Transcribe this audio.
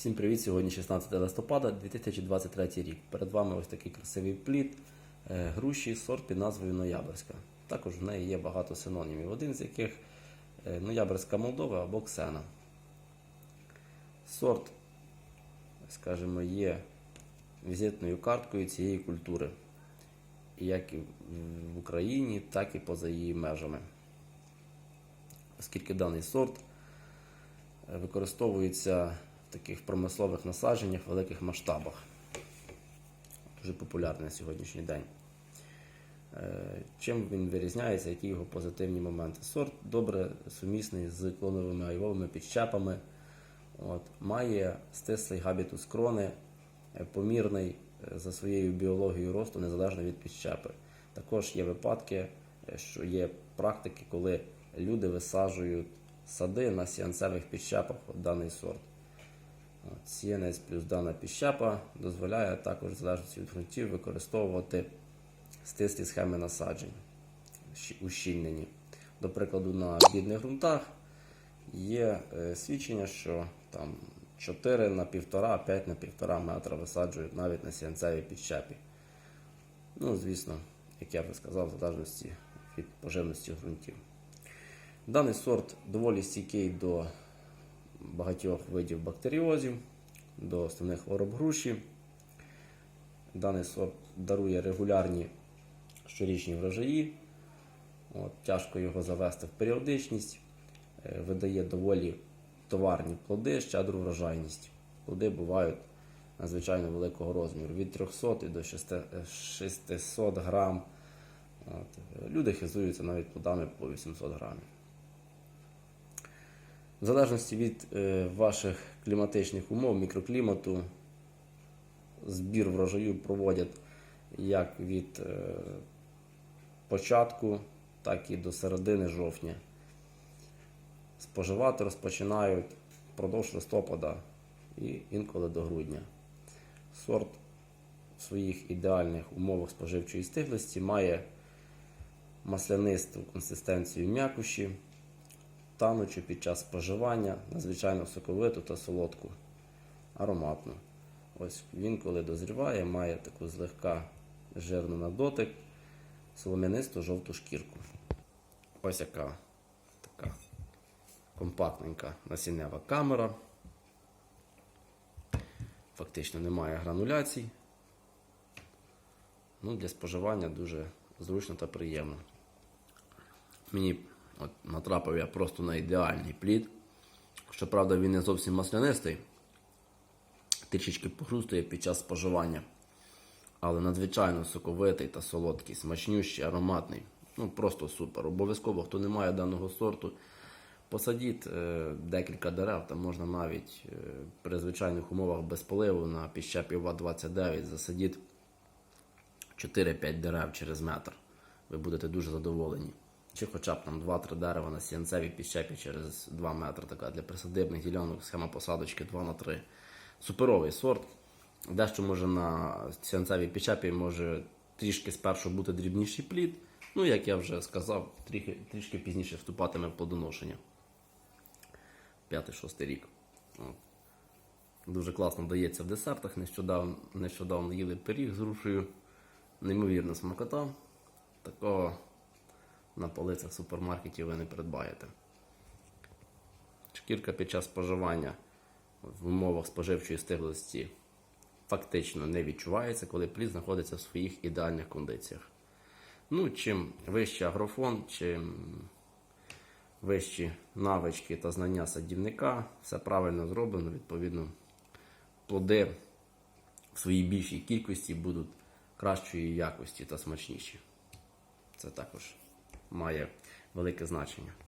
Всім привіт! Сьогодні 16 листопада 2023 рік. Перед вами ось такий красивий плід е, груші сорт під назвою Ноябрьська. Також в неї є багато синонімів, один з яких е, Ноябрьська Молдова або Ксена. Сорт, скажімо, є візитною карткою цієї культури, як і в Україні, так і поза її межами. Оскільки даний сорт е, використовується таких промислових насадженнях великих масштабах. Дуже популярний на сьогоднішній день. Е, Чим він вирізняється, які його позитивні моменти? Сорт добре сумісний з клоновими айвовими підщепами. От, має стислий габітус крони, е, помірний е, за своєю біологією росту незалежно від підщепи. Також є випадки, що є практики, коли люди висаджують сади на сіянцевих підщепах от даний сорт. Сіянець плюс дана підщепа дозволяє також, в залежності від ґрунтів, використовувати стислі схеми насаджень, ущільнені. До прикладу, на бідних ґрунтах є е, свідчення, що там 4 на 1,5, 5 на 1,5 метра висаджують навіть на сіянцевій підщепі. Ну, звісно, як я вже сказав, в залежності від поживності ґрунтів. Даний сорт доволі стійкий до багатьох видів бактеріозів, до основних хвороб груші. Даний сорт дарує регулярні щорічні врожаї. От, тяжко його завести в періодичність, Е, видає доволі товарні плоди, щедру врожайність. Плоди бувають надзвичайно великого розміру від 300 до 600 грам. От. Люди хизуються навіть плодами по 800 грамів. В залежності від е, ваших кліматичних умов, мікроклімату, збір врожаю проводять як від е, початку, так і до середини жовтня. Споживати розпочинають впродовж листопада і інколи до грудня. Сорт в своїх ідеальних умовах споживчої стиглості має маслянисту консистенцію м'якуші, танучу під час споживання, надзвичайно соковиту та солодку, ароматну. Ось він, коли дозріває, має таку злегка жирну на дотик, солом'янисту жовту шкірку. Ось яка така компактненька насіннева камера. Фактично немає грануляцій. Ну, для споживання дуже зручно та приємно. Мені от, натрапив я просто на ідеальний плід. Щоправда, він не зовсім маслянистий, трішечки похрустує під час споживання. Але надзвичайно соковитий та солодкий, смачнющий, ароматний. Ну просто супер. Обов'язково, хто не має даного сорту, посадіть е, декілька дерев, там можна навіть е, при звичайних умовах без поливу на піщепі ВА-29 засадіть 4-5 дерев через метр. Ви будете дуже задоволені. Чи хоча б там 2-3 дерева на сіянцевій піщепі через 2 метри. Така для присадибних ділянок схема посадочки 2 на 3. Суперовий сорт. Дещо може на сіянцевій піщепі може трішки спершу бути дрібніший плід. Ну, як я вже сказав, трішки, трішки пізніше вступатиме в плодоношення. 5-6 рік. Дуже класно дається в десертах. Нещодавно, нещодавно їли пиріг з грушею. Неймовірна смакота. Такого на полицях супермаркетів ви не придбаєте. Шкірка під час споживання в умовах споживчої стиглості фактично не відчувається, коли плід знаходиться в своїх ідеальних кондиціях. Ну, чим вищий агрофон, чим вищі навички та знання садівника, все правильно зроблено, відповідно, плоди в своїй більшій кількості будуть кращої якості та смачніші. Це також має велике значення.